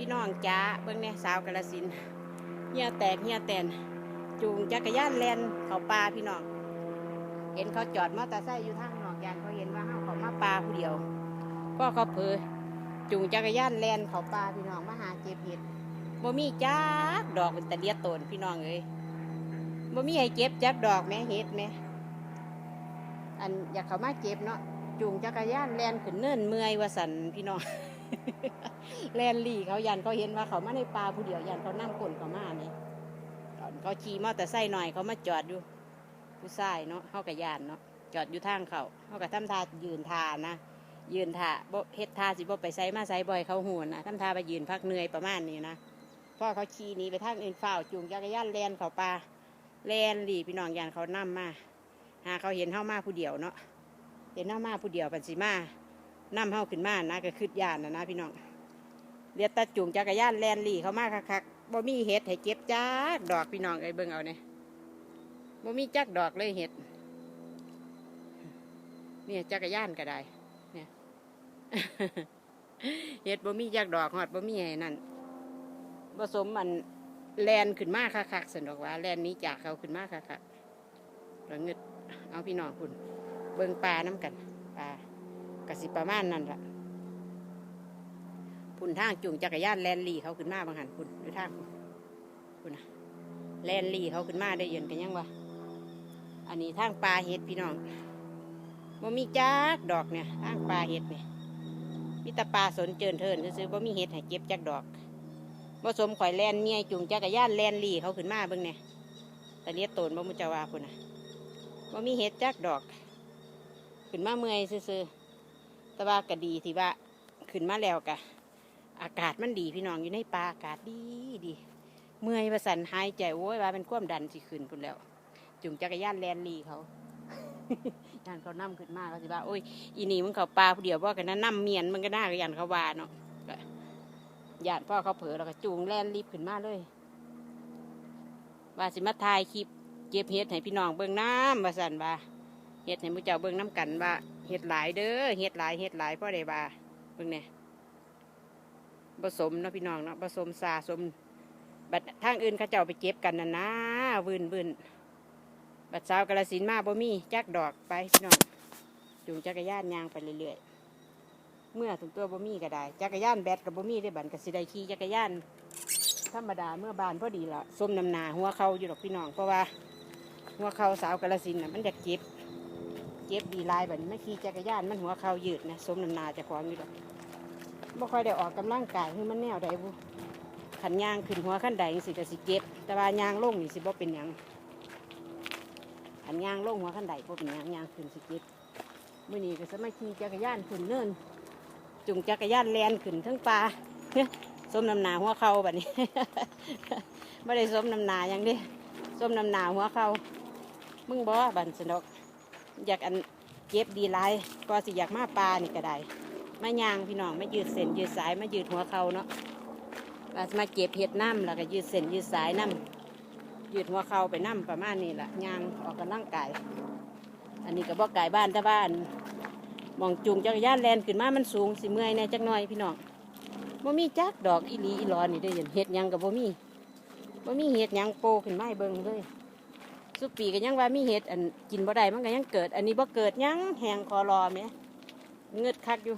พี่น้องจ้าเบิ่งเนี่ยสาวกาลสินเฮียแตกเฮียแตน จูงจักรยานแลนเขาป่าพี่น้อง เห็นเขาจอดมอเตอร์ไซค์อยู่ทางนอกยานเขาเห็นว่าเฮาเขามาป่าผู้เดียวพ่อเขาเผลอจูงจักรยานแลนเขาป่าพี่น้องมาหาเก็บเห็ดบ่มีจักดอกเป็นตะเลียตนพี่น้องเอ้ยบ่มีให้เก็บจักดอกแม่เห็ดแม่อันอยากเขามาเก็บเนาะจูงจักรยานแลนขึ้นเนินเมื่อยว่าสันพี่น้อง แลนลี่เขายันเขาเห็นว่าเขามาในป่าผู้เดียวยันเขานั่งกลนเขามาเนี่ยตอนเขาขี่มอเตอร์ไซค์หน่อยเขามาจอดอยู่ ผู้ชายเนาะเขากับยานเนาะจอดอยู่ทางเขาเขากับทำท่ายืนทานะยืนทาบ่เฮ็ดทาสิบ่ไปไซมาไซบ่อยเขาหูนะทำท่าไปยืนพักเหนื่อยประมาณนี้นะพ่อเขาขี่หนีไปทางอื่นฝ้าวจูงจักรยานแลนเขาป่าแลนลี่พี่น้องยานเขานํมาหาเขาเห็นเฮามาผู้เดียวเนาะเห็นเฮามาผู้เดียวปันสิมา นํเฮาขึ้นมานะก็คืดยานนะนะพี่น้องเรียตาจุงจักรยานแลนลี่เขามากคักๆบ่มีเห็ดให้เก็บจักดอกพี่น้องไอ้เบิ่งเอาเนี่ยบ่มีจักดอกเลยเห็ดเนี่ยจักรยานก็ได้เนี่ยเห็ดบ่มีจักดอกหอดบ่มีไอ้นั่นผสมมันแลนขึ้นมาคักๆสนดอกว่าแลนนี้จากเขาขึ้นมาคักๆแล้วเงึดเอาพี่น้องคุณเบิ่งปลาน้ำกันปลา กสิประมาณนั่นละพุ่นทางจูงจักรยานแลนลี่เขาขึ้นมาบางหันพุ่นด้วยทางพุ่นนะแลนลี่เขาขึ้นมาได้เย็นกันยังวะอันนี้ทางปลาเห็ดพี่น้องบ่มีจักดอกเนี่ยทางปลาเห็ดเนี่ยมีแต่ปลาสนเจินเทินซื้อบ่มีเห็ดให้เก็บจักดอกบ่สมข่อยแลนเมียจูงจักรยานแลนลี่เขาขึ้นมาเบิ่งเนี่ยต่เลียโตนบ่มุจาวาพุ่นนะบ่มีเห็ดจักดอก ขึ้นมาเมื่อยซื้อ แต่ว่าก็ดีที่ว่าขึ้นมาแล้วกะอากาศมันดีพี่น้องอยู่ในป่าอากาศดีดี เมื่อยประสันหายใจโอ้ยว่าเป็นความดันสิขึ้นพุ่นแล้ว จุงจักรยานแลนลีเขายานเขานั่มขึ้นมาเขาสิว่าโอ้ยอีนี่มึงเขาปลาผู้เดียวว่ากันนั้นน้ำเมียนมันก็น่ากับยันเขาวาเนาะยานพ่อเขาเผลอแล้วก็จูงแลนรีบขึ้นมาเลยว่าสิมาถ่ายคลิปเก็บเห็ดให้พี่น้องเบิ่งน้ำว่าสันว่า เห็ดให้มุเจ้าเบิ่งน้ำกันว่าเห็ดหลายเด้อเห็ดหลายเห็ดหลายพ่อได้ว่าเบิ่งเนี่ยผสมเนาะพี่น้องเนาะผสมสาสม บัดทางอื่นเขาเจ้าไปเก็บกันนะนะวืนวืนบัดสาวกระสินมาบ่มีจักดอกไปพี่น้องจูงจักรยานยางไปเรื่อยๆเมื่อถึงตัวบ่มีก็ได้จักรยานแบตกับบ่มีได้บันกับสิได้ขี่จักรยานธรรมดาเมื่อบานพอดีละส้มน้ำนาหัวเขาอยู่ดอกพี่น้องเพราะว่าหัวเขาสาวกระสินน่ะมันจะเจ็บ เจ็บดีลายแบบนี้ไม่ขี่จักรยานมันหัวเขายืดนะสมน้ำหนาจะคล้องอยู่ดอกบ่ค่อยได้ออกกำลังกายคือมันแนวใดบุขันยางขึ้นหัวขั้นใดสิก็สิเจ็บ แต่ว่ายางลงนี่สิบ่เป็นยังขันยางลงหัวขั้นใดบ่เป็นยังยางขึ้นสิเจ็บมื้อนี้ก็สมาขี่จักรยานขึ้นเนินจุงจักรยานแลนขึ้นทั้งป่าสมน้ำหนาหัวเข่าแบัดนี้ไม่ได้สมน้ำหนาหยังเดิสมน้ำหนาหัวเข่ามึงบ่บันสนก อยากอันเจ็บดีไรก็สิอยากมาปลานี่ก็ได้มายางพี่น้องไมายืดเส้นยืดสายไมายืดหัวเขาเนาะว่าสิมาเก็บเห็ดน้ำแล้วก็ยืดเส้นยืดสายน้ำยืดหัวเขาไปน้ำประมาณนี้แหละยางออกกำลังกายอันนี้ก็บ่ไก่บ้านแต่บ้านมองจูงจักรยานแลนขึ้นมามันสูงสิเมื่อยแน่จักหน่อยพี่น้องบ่มีจักดอกอีหลีอีหลอนี่ได้เห็นเห็ดยังกับบ่มีบ่มีเห็ดยังโปขึ้นมาเบิ่งเลย สุปีก็ยังว่ามีเห็ดอันกินบ่ได้มันก็ยังเกิด อันนี้บ่เกิดยังแหงคอรอแหมเงืดคักอยู่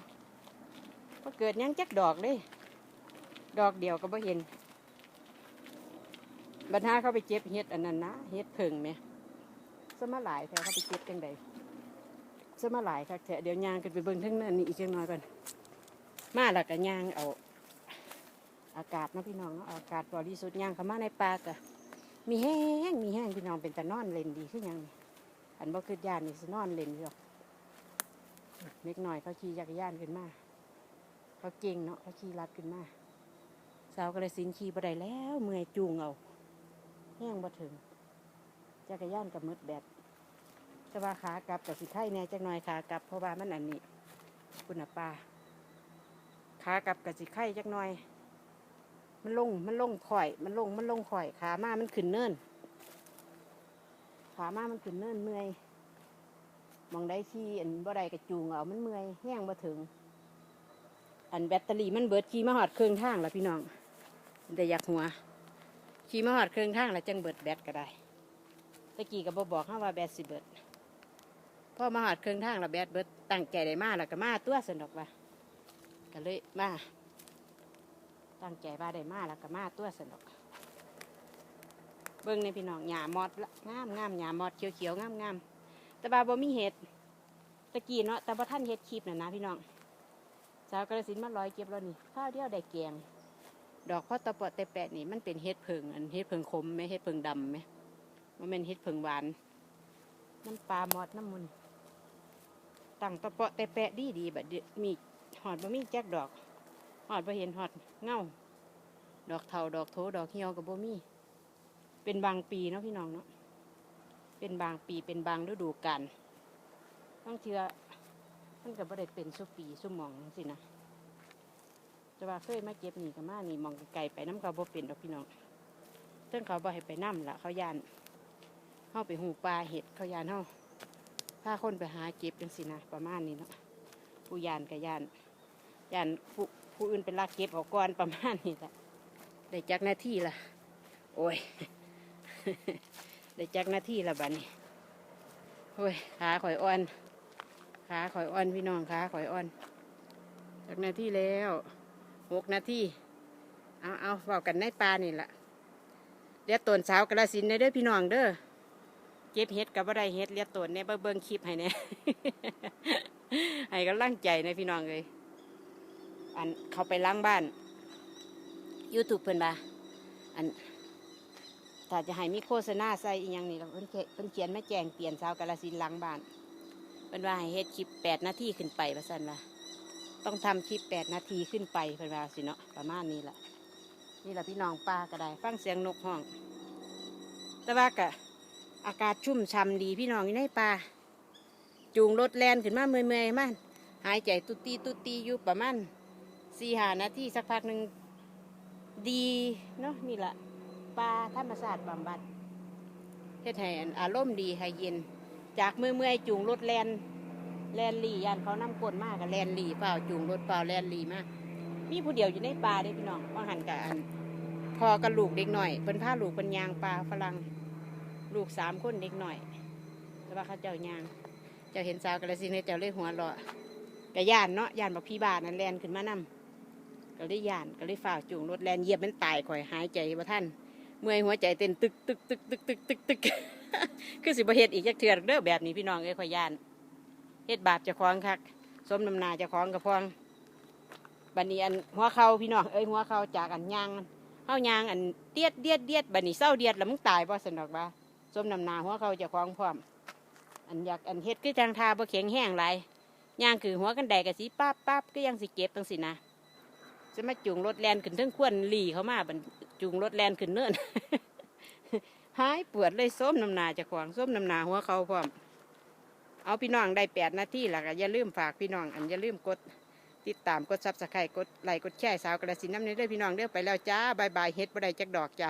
พอเกิดยังจักดอกเลย ดอกเดียวก็บ่เห็นบรรหาเขาไปเจ็บเฮ็ดอันนั้นนะเฮ็ดเพิงไหมสมาหลายแท้เขาไปเจ็บจังใดสมาหลายคักแท้เดี๋ยวยางกันไปเบิ่งทั้งนั้นนี่อีกจังน้อยก่อนมาแล้วก็ยางเอา อากาศนะพี่น้องเนาะอากาศบริสุทธิ์ยางเข้ามาในป่ากะ มีแห้งมีแห้งพี่น้องเป็นแต่นอนเล่นดีขึ้นยังนี่อันบ่คือยานนี่สินอนเล่นอยู่หรอกเล็กหน่อยเขาขี่จักรยานขึ้นมาเขาเก่งเนาะเขาขี่รัดขึ้นมาสาวก็เลยสินขี่บ่ได้แล้วเมื่อยจูงเอาแห้งบ่ถึงจักรยานกับมืดแบตแต่ว่าขากลับกับสิไทยแน่จักหน่อยขากลับเพราะว่ามันอันนี้คุณน่ะปลาขากลับกับสิไข่จักหน่อย มันลงมันลงข่อย มันลงมันลงข่อยขามามันขึ้นเนินขามามันขึ้นเนินเมื่อยมองได้ขี่อันบ่ได้กระจูงเอามันเมื่อยแห้งบ่ถึง อันแบตเตอรี่มันเบิดขี่มาหอดเครื่องทางแล้วพี่น้องแต่อยากหัวขี่มาหอดเครื่องทางแล้วจังเบิดแบตก็ได้ตะกี้ก็บบอกเขาว่าแบตสิเบิดพอมาหอดเครื่องทางแล้วแบตเบิดตั้งใจได้มาแล้วก็มาตัวสนดอกว่าก็เลยมา ตั้งใจว่าได้มาแล้วก็มาตัวสนดอกเบิ่งในพี่น้องหญ้ามอดงามงามหญ้ามอดเขียวเขียวงามงามแต่บาบ่มีเห็ดตะกี้เนาะแต่บ่ท่านเห็ดคลิปน่ะนะพี่น้องสาวกระสินมาลอยเก็บแล้วนี่ข้าวเดียวได้แกงดอกพ่อตะปอดแต่แปะนี่มันเป็นเห็ดเพิงอันเห็ดเพิงคมไหมเห็ดเพิงดำไหมมันเป็นเห็ดเพิงหวานน้ำปลามอดน้ำมันตั้งตะปอดแต่แปะดีดีแบบมีหอดบ่มีแจ๊กดอก หอดบ่เห็นหอดเงาดอกเทาดอกโถดอกเหี่ยวกับบมีเป็นบางปีเนาะพี่น้องเนาะเป็นบางปีเป็นบางฤดูกาลต้องเชื่อมันก็บ่ได้เป็นสุปีสุมองสินะแต่ว่าเคยมาเก็บนี่กับมานี่มองไก่ไปน้ำเขาบ่เป็นดอกพี่น้องซึ่งเขาบ่ให้ไปน้ำละเขายานเข้าไปหูปลาเห็ดเขายานเข้าพาคนไปหาเก็บจังสินะประมาณนี้เนาะผู้ยานกับยานยานผู้ ผู้อื่นเป็นลักเก็บเออกก่อนประมาณนี้แหละได้จักหน้าที่ละโอ้ยได้จักหน้าที่ละบัดนี้โอ้ยขาข่อยอ่อนขาข่อยอ่อนพี่น้องขาข่อยอ่อนจักหน้าที่แล้วหกนาทีเอาเอาเฝ้ากันในปลานี่ละเรียตนสาวกระสินธุ์ได้เด้อพี่น้องเด้อเก็บเห็ดกับบ่ได้เห็ดเรียกตนเนี่ยเบิ่งคลิปให้เนี่ยให้กำลังใจในะพี่น้องเลย อันเขาไปล้างบ้านยูทูบเพิ่นบ่าอันถ้าจะให้มีโฆษณาใส่อีหยังนี่เราเพิ่นเพิ่นเขียนมาแจ้งเปลี่ยนชาวกาลสินล้างบ้านเพิ่นว่าให้เฮ็ดคลิปแปดนาทีขึ้นไปว่าซั่นว่าต้องทำคลิปแปดนาทีขึ้นไปเพิ่นว่าสิเนาะประมาณนี้แหละนี่แหละพี่น้องป้าก็ได้ ฟังเสียงนกห้อง แต่ว่ากะอากาศชุ่มช่ำดีพี่น้องอยู่ในป่าจูงรถแลนขึ้นมาเมื่อยๆมันหายใจตุตีตุตีอยู่ประมาณ สี่หานาทีสักพักหนึ่งดีเนาะนี่แหละปลาธรรมศาสตร์บำบัดเฮ็ดให้อันอารมณ์ดีให้เย็น จากเมื่อเมื่อยจูงรถแลนแลนลียานเขานำกลมากกับแลนลีเปล่าจูงรถเปล่าแลนลีมากมีผู้เดียวอยู่ในป่าเด้พี่น้องว่าหันกับอันพอกับลูกเด็กหน่อยเพิ่นพาลูกเป็นยางปลาฝรั่งลูกสามคนเด็กหน่อยแต่ว่าเขาเจ้ายางเจ้าเห็นสาวกระสินเจ้าเลยหัวเราะกะยานเนาะยานบอกพี่บาทนั่นแลนขึ้นมานํ ก็เลยย่านก็เลยฝ่ากจูงรถแลนเยียบมันตายข่อยหายใจบ่ท่านเมื่อยหัวใจเต้นตึกตึกตึกตึกตึกตึกตึกคือสิบเฮ็ดอีกจักเทื่อนเด้อแบบนี้พี่น้องเอ้ยข่อยย่านเฮ็ดบาปจะคล้องคักสมน้ำนาจะคล้องกับพองบัดนี้อันหัวเข่าพี่น้องเอ้ยหัวเข่าจากอันยางเฮายางอันเดียดเดียดเดียดบัดนี้เศร้าเดียดแล้วมึงตายบ่สนอกบ่าสมน้ำนาหัวเข่าจะคล้องพร้อมอันอยากอันเฮ็ดคือทางทาบ่แข็งแห้งหลายย่างคือหัวกันแดกกะสิปั๊บปั๊บก็ยังสิเก็บจังสินะ จะมาจูงรถแลนขึ้นเทั้งควนหลีเขามาบันจุงรถแลนขึ้นเนิน หายปวดเลยส้มน้ำหนาเจะขวางส้มน้ำหนาหัวเขาพร้อม เอาพี่น้องได้แปดนาทีแล้วก็อย่าลืมฝากพี่น้อง อันอย่าลืมกด ติดตามกดซับสไครต์กดไลค์กดแชร์สาวกระสินน้ำนี้เด้อพี่น้องเด้อไปแล้วจ้าบายบายเฮ็ดบ่ได้จักดอกจ้า